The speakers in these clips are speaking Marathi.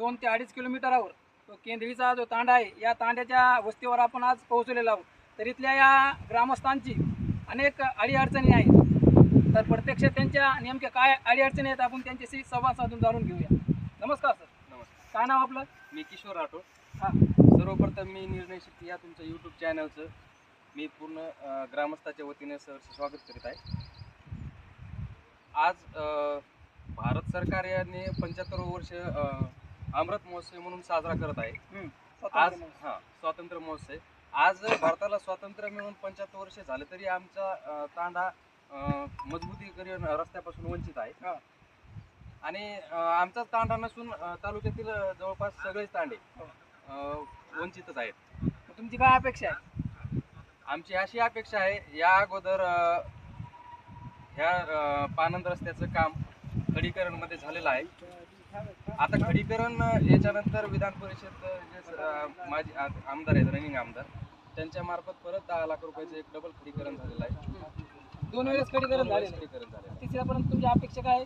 दोन ते अडीच किलोमीटरावर तो केंद्रीचा जो तांडा आहे या तांड्याच्या वस्तीवर आपण आज पोहोचलेलो आहोत. तर इथल्या या ग्रामस्थांची अनेक अडीअडचणी आहेत. तर प्रत्यक्ष त्यांच्या नेमक्या काय अडीअडचणी आहेत आपण त्यांच्याशी संवाद साधून जाणून घेऊया. नमस्कार सर. नमस्कार. काय नाव आपलं? मी किशोर राठोड. हां. सर्वप्रथम मी निर्णय शक्ती या तुमच्या यूट्यूब चॅनलचं मी पूर्ण ग्रामस्थाच्या वतीने सहर्ष स्वागत करीत आहे. आज भारत सरकार याने पंच्याहत्तर वर्ष अमृत महोत्सव म्हणून साजरा करत आहे. आज हां स्वातंत्र्य महोत्सव. आज भारताला स्वातंत्र्य मिळून पंच्याहत्तर वर्ष झाले तरी आमचा तांडा मजबूतीकरण रस्त्यापासून वंचित आहे. हां. आणि अ, आमचा तांडा नसून तालुक्यातील जवळपास सगळेच तांडे हो. वंचितच आहेत. तुमची काय अपेक्षा आहे? आमची अशी अपेक्षा आहे या अगोदर ह्या पानंद रस्त्याचं काम खडीकरणमध्ये झालेलं आहे. आता खडीकरण याच्यानंतर विधान परिषद जे आ- आमदार आहेत रनिंग आमदार त्यांच्या मार्फत परत दहा लाख रुपयाचं एक डबल खडीकरण झालेलं आहे. दोन वेळेस खडीकरण आहे. खडीकरण तिसऱ्यापर्यंत तुमची अपेक्षा काय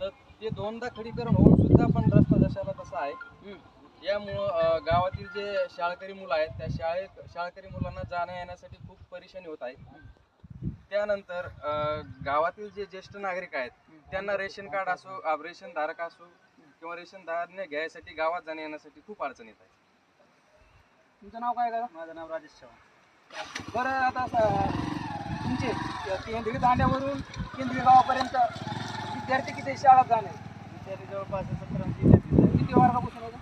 तर ते दोनदा खडीकरण होऊन सुद्धा पण रस्ता जशाला तसा आहे. यामुळं गावातील जे शाळकरी मुलं आहेत त्या शाळेत शाळकरी मुलांना जाण्या येण्यासाठी खूप परेशानी होत आहे त्यानंतर गावातील जे ज्येष्ठ नागरिक आहेत त्यांना रेशन कार्ड असो रेशन धारक असो किंवा रेशन धारणे घ्यायसाठी गावात जाण्या येण्यासाठी खूप अडचण येत आहे. तुमचं नाव काय करा माझं नाव राजेश चव्हाण. बरं आता स- तुमचे केंद्रीय दांड्यावरून केंद्रीय गावापर्यंत विद्यार्थी किती शाळा जाणे विद्यार्थी जवळपास किती वर्गापासून होतं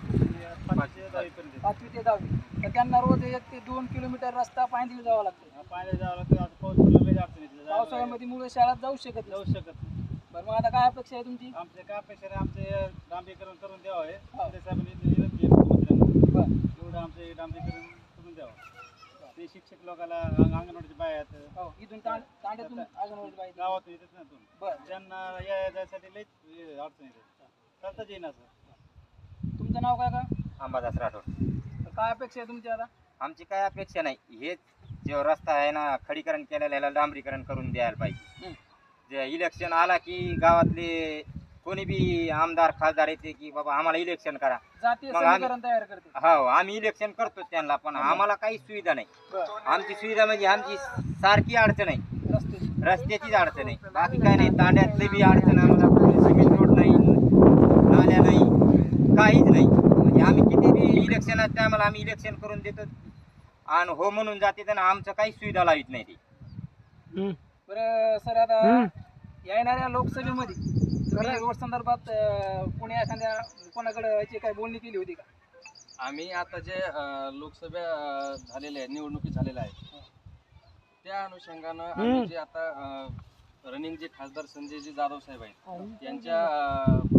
दहावीपर्यंत पाचवी ते दहावी तर त्यांना रोज एक ते दोन किलोमीटर रस्ता पायंदळी जावा लागतो. पाण्यात जावं लागतं. आता पाऊस पडला लई अडचण येते. पावसाळ्यामध्ये मुलं शाळेत जाऊ शकत जाऊ नाही शकत नाही. बरं मग आता काय अपेक्षा आहे तुमची? आमचे काय अपेक्षा आहे आमचे डांबरीकरण करून द्यावं आहे हो. साहेबांनी मुख्यमंत्र्यांना बरं. एवढं आमचे डांबरीकरण करून द्यावं. ते शिक्षक लोकांना अंग- अंगणवाडीचे बाया आहेत. हो इथून तांड तांड्यातून अंगणवाडी पाहिजे गावातून येतात ना तुम्ही बरं. त्यांना या जायसाठी लई हे अडचण येते. चालताच येईन असं. तुमचं नाव काय का? अंबादास राठोड. तर काय अपेक्षा आहे तुमची आता? आमची काय अपेक्षा नाही. हेच जो रस्ता आहे ना खडीकरण केलेला याला डांबरीकरण करून द्यायला पाहिजे. जे इलेक्शन आला की गावातले कोणी बी आमदार खासदार येते की बाबा आम्हाला इलेक्शन करा. जातीय मग आम्ही- समीकरण तयार करते. हो आम्ही इलेक्शन करतो त्यांना पण आम्हाला काही सुविधा नाही. बरं. आमची सुविधा म्हणजे आमची सारखी अडचण आहे. रस्ते रस्त्याचीच अडचण आहे. बाकी काय नाही तांड्यातली बी अडचण आम्हाला सिमेंट रोड नाही नाल्या नाही काहीच नाही. म्हणजे आम्ही किती बी इलेक्शनाच्या टायमाला आम्ही इलेक्शन करून देतो. आणि हो म्हणून जाते तर आमचं काही सुविधा लावित नाही ती. बरं सर आता येणाऱ्या लोकसभेमध्ये तुम्ही रोड संदर्भात अं, कोणी एखाद्या कोणाकडे याची काय बोलणी केली होती का? आम्ही आता जे अ, लोकसभा अ, झालेल्या आहेत निवडणुकी झालेल्या आहेत त्या अनुषंगानं आम्ही जे आता रनिंग जे खासदार संजयजी जाधव साहेब आहेत यांच्या अ, प्रतिनिधींना आमच्या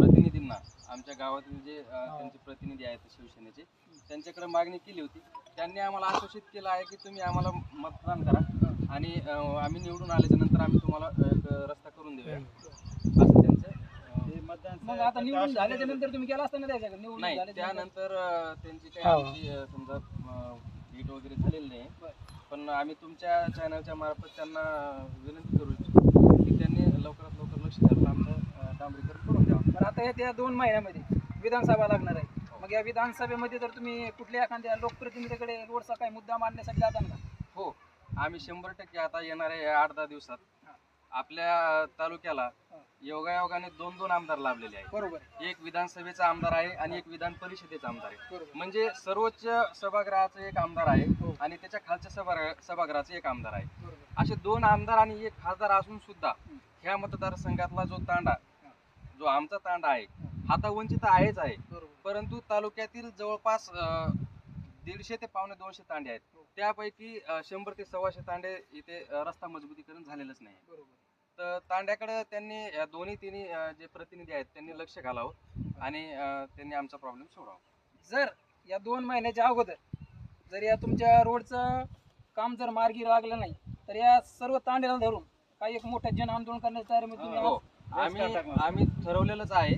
गावातील जे अ, त्यांचे प्रतिनिधी आहेत शिवसेनेचे त्यांच्याकडे मागणी केली होती. त्यांनी आम्हाला आश्वासित केलं आहे की तुम्ही आम्हाला मतदान करा आणि अ, आम्ही निवडून आल्याच्यानंतर आम्ही तुम्हाला अ, एक रस्ता करून देऊया. असं त्यांचं अ, मग आता निवडून झाल्याच्यानंतर तुम्ही केला असताना निवडून नाही झाल्याच्यानंतर? त्यानंतर अ, त्यांची काही हो. आमची अ, समजा भेट वगैरे झालेली नाही. पण आम्ही तुमच्या चॅनलच्या मार्फत त्यांना विनंती करू इच्छितो की त्यांनी लवकरात लवकर लक्ष घालून आमचं अ, डांबरीकरण करून द्यावं. तर आता येत्या दोन महिन्यामध्ये विधानसभा लागणार आहे. मग या विधानसभेमध्ये जर तुम्ही कुठल्या एखाद्या लोकप्रतिनिधीकडे रोडचा काही मुद्दा मांडण्यासाठी जाता का? हो आम्ही शंभर टक्के आता येणाऱ्या या आठ दहा दिवसात. आपल्या तालुक्याला योगायोगाने दोन दोन आमदार लाभलेले आहेत. बरोबर एक विधानसभेचा आमदार आहे आणि एक विधान परिषदेचा आमदार आहे. म्हणजे सर्वोच्च सभागृहाचा एक आमदार आहे हो. आणि त्याच्या खालच्या सभा सभागृहाचा एक आमदार आहे. असे दोन आमदार आणि एक खासदार असून सुद्धा ह्या मतदारसंघातला जो तांडा जो आमचा तांडा आहे हा तर वंचित आहेच आहे. बरोबर. परंतु तालुक्यातील जवळपास अं, दीडशे ते पावणे दोनशे तांडे आहेत. त्यापैकी अं, शंभर ते सव्वाशे तांडे इथे अं, रस्ता मजबूतीकरण झालेलंच नाही. बरोबर. तर तांड्याकडे त्यांनी अं, दोन्ही तिन्ही अं, जे प्रतिनिधी आहेत त्यांनी लक्ष घालावं आणि अं, त्यांनी आमचा प्रॉब्लेम सोडावा जर या दोन महिन्याच्या अगोदर जर या तुमच्या रोडचं काम जर मार्गी लागलं नाही तर या सर्व तांड्याला धरून काही एक मोठं जन आंदोलन करण्याची तयारी तुम्ही हो. आम्ही आम्ही ठरवलेलंच आहे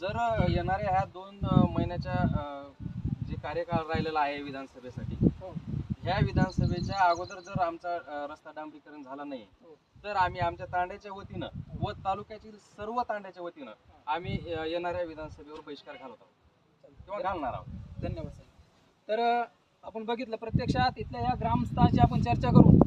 जर येणाऱ्या ह्या दोन महिन्याच्या जे कार्यकाळ राहिलेला आहे विधानसभेसाठी हो. ह्या विधानसभेच्या अगोदर जर आमचा रस्ता डांबरीकरण झाला नाही हो. तर आम्ही आमच्या तांड्याच्या वतीनं व तालुक्यातील सर्व तांड्याच्या वतीनं आम्ही येणाऱ्या विधानसभेवर बहिष्कार घालत आहोत. किंवा घालणार आहोत. धन्यवाद सर तर आपण बघितलं प्रत्यक्षात इथल्या या ग्रामस्थांची आपण चर्चा करू.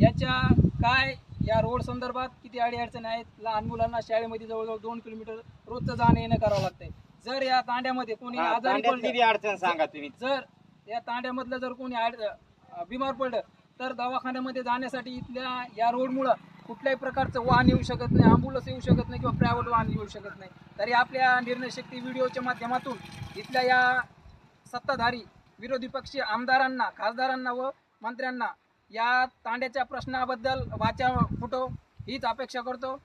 याच्या काय या रोड संदर्भात किती अडीअडचणी आहेत? लहान मुलांना शाळेमध्ये जवळजवळ दोन किलोमीटर रोजचं जाणं येणं करावं लागतंय. जर या तांड्यामध्ये कोणी हा, आजारी तांड्यातली पडलं बी अडचण सांगा तुम्ही. जर या तांड्यामधलं जर कोणी आड- अ, बिमार पडलं तर दवाखान्यामध्ये जाण्यासाठी इथल्या या रोडमुळं कुठल्याही प्रकारचं वाहन येऊ शकत नाही अँब्युलन्स येऊ शकत नाही किंवा प्रायव्हेट वाहन येऊ शकत नाही. तरी आपल्या निर्णय शक्ती व्हिडिओच्या माध्यमातून इथल्या या सत्ताधारी विरोधी पक्षी आमदारांना खासदारांना व मंत्र्यांना या तांड्याच्या प्रश्नाबद्दल वाचा फुटो हीच अपेक्षा करतो.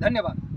धन्यवाद.